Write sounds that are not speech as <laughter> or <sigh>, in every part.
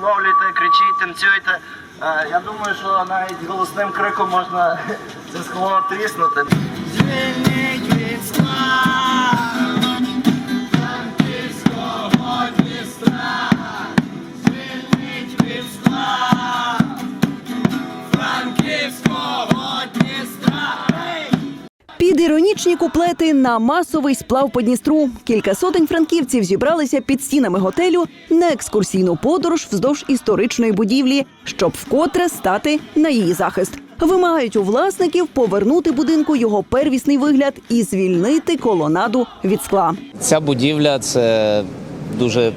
висловлюйте, кричіть, танцюйте. Е, Я думаю, що навіть голосним криком можна <laughs> це скло тріснути. Іронічні куплети на масовий сплав по Дністру кілька сотень франківців зібралися під стінами готелю на екскурсійну подорож вздовж історичної будівлі, щоб вкотре стати на її захист. Вимагають у власників повернути будинку його первісний вигляд і звільнити колонаду від скла. Ця будівля це дуже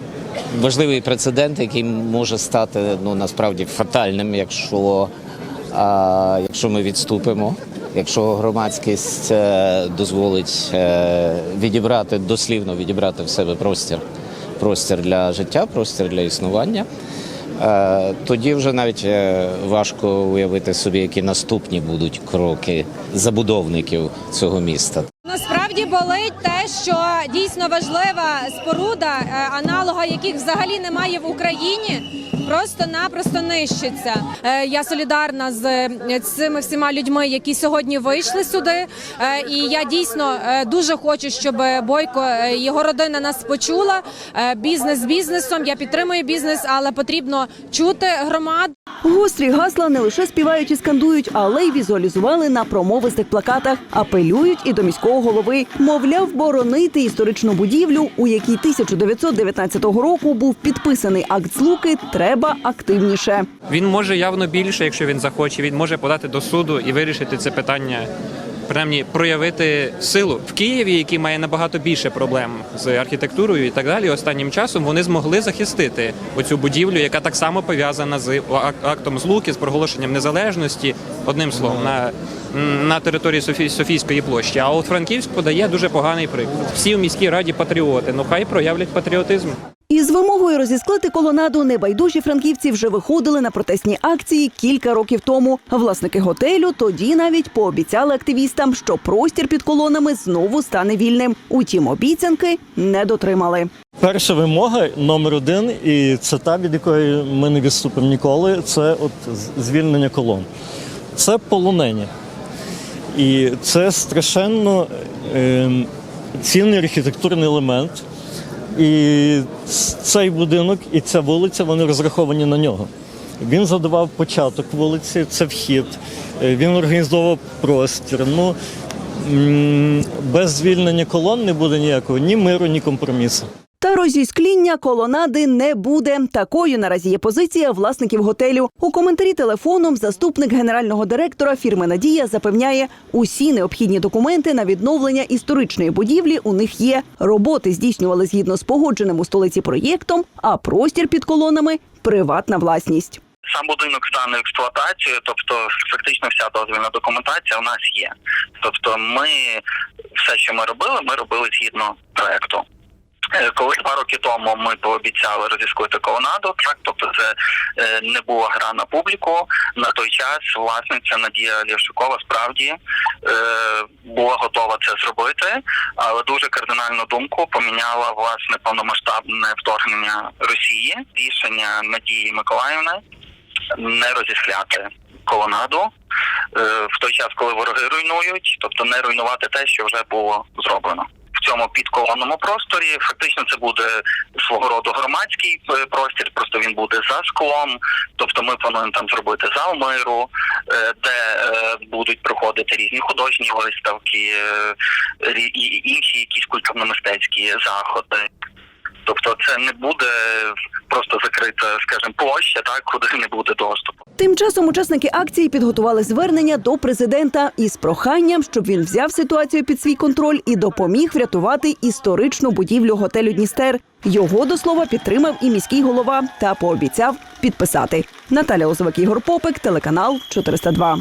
важливий прецедент, який може стати ну насправді фатальним, якщо, а, якщо ми відступимо. Якщо громадськість е, дозволить е, відібрати дослівно відібрати в себе простір, простір для життя, простір для існування, е, тоді вже навіть важко уявити собі, які наступні будуть кроки забудовників цього міста. Насправді болить те, що дійсно важлива споруда, аналога яких взагалі немає в Україні. Просто-напросто нищиться. Е, Я солідарна з е, цими всіма людьми, які сьогодні вийшли сюди. Е, І я дійсно дуже хочу, щоб Бойко його родина нас почула. Бізнес бізнесом. Я підтримую бізнес, але потрібно чути громаду. Гострі гасла не лише співають і скандують, але й візуалізували на промовистих плакатах. Апелюють і до міського голови. Мовляв, боронити історичну будівлю, у якій 1919 року був підписаний акт злуки, треба активніше. Він може явно більше, якщо він захоче. Він може подати до суду і вирішити це питання, принаймні проявити силу в Києві, який має набагато більше проблем з архітектурою і так далі. Останнім часом вони змогли захистити оцю будівлю, яка так само пов'язана з ак- актом злуки, з проголошенням незалежності. Одним словом, на, на території Софі- Софійської площі. А от Франківськ подає дуже поганий приклад. Всі в міській раді патріоти. Ну хай проявлять патріотизм. Із вимогою розісклити колонаду небайдужі франківці вже виходили на протестні акції кілька років тому. Власники готелю тоді навіть пообіцяли активістам, що простір під колонами знову стане вільним. Утім, обіцянки не дотримали. Перша вимога номер один, і це та, від якої ми не відступимо ніколи. Це от звільнення колон. Це полонення. І це страшенно ем, цінний архітектурний елемент. І цей будинок і ця вулиця вони розраховані на нього. Він задавав початок вулиці, це вхід, е, він організовував простір. Ну, без звільнення колон не буде ніякого ні миру, ні компромісу. Та розіскління колонади не буде. Такою наразі є позиція власників готелю. У коментарі телефоном заступник генерального директора фірми Надія запевняє, усі необхідні документи на відновлення історичної будівлі у них є. Роботи здійснювали згідно з погодженим у столиці проєктом, а простір під колонами приватна власність. Сам будинок стане в експлуатацію, тобто фактично вся дозвільна документація у нас є. Тобто, ми все, що ми робили, ми робили згідно проекту. Е, Коли два роки тому ми пообіцяли розісклити колонаду, так тобто це е, не була гра на публіку. На той час власниця Надія Лєвшикова справді е, була готова це зробити, але дуже кардинальну думку поміняла власне повномасштабне вторгнення Росії, рішення Надії Миколаївни не розісляти колонаду в той час, коли вороги руйнують, тобто не руйнувати те, що вже було зроблено. Цьому підколонному просторі фактично це буде свого роду громадський е, простір, просто він буде за склом. Тобто ми плануємо там зробити зал миру, е, де е, будуть проходити різні художні виставки, і інші якісь культурно-мистецькі заходи. Тобто це не буде просто закрита, скажімо, площа, так куди не буде доступу. Тим часом учасники акції підготували звернення до президента із проханням, щоб він взяв ситуацію під свій контроль і допоміг врятувати історичну будівлю готелю Дністер. Його до слова підтримав і міський голова та пообіцяв підписати. Наталя Озовик, Ігор Попик, телеканал 402.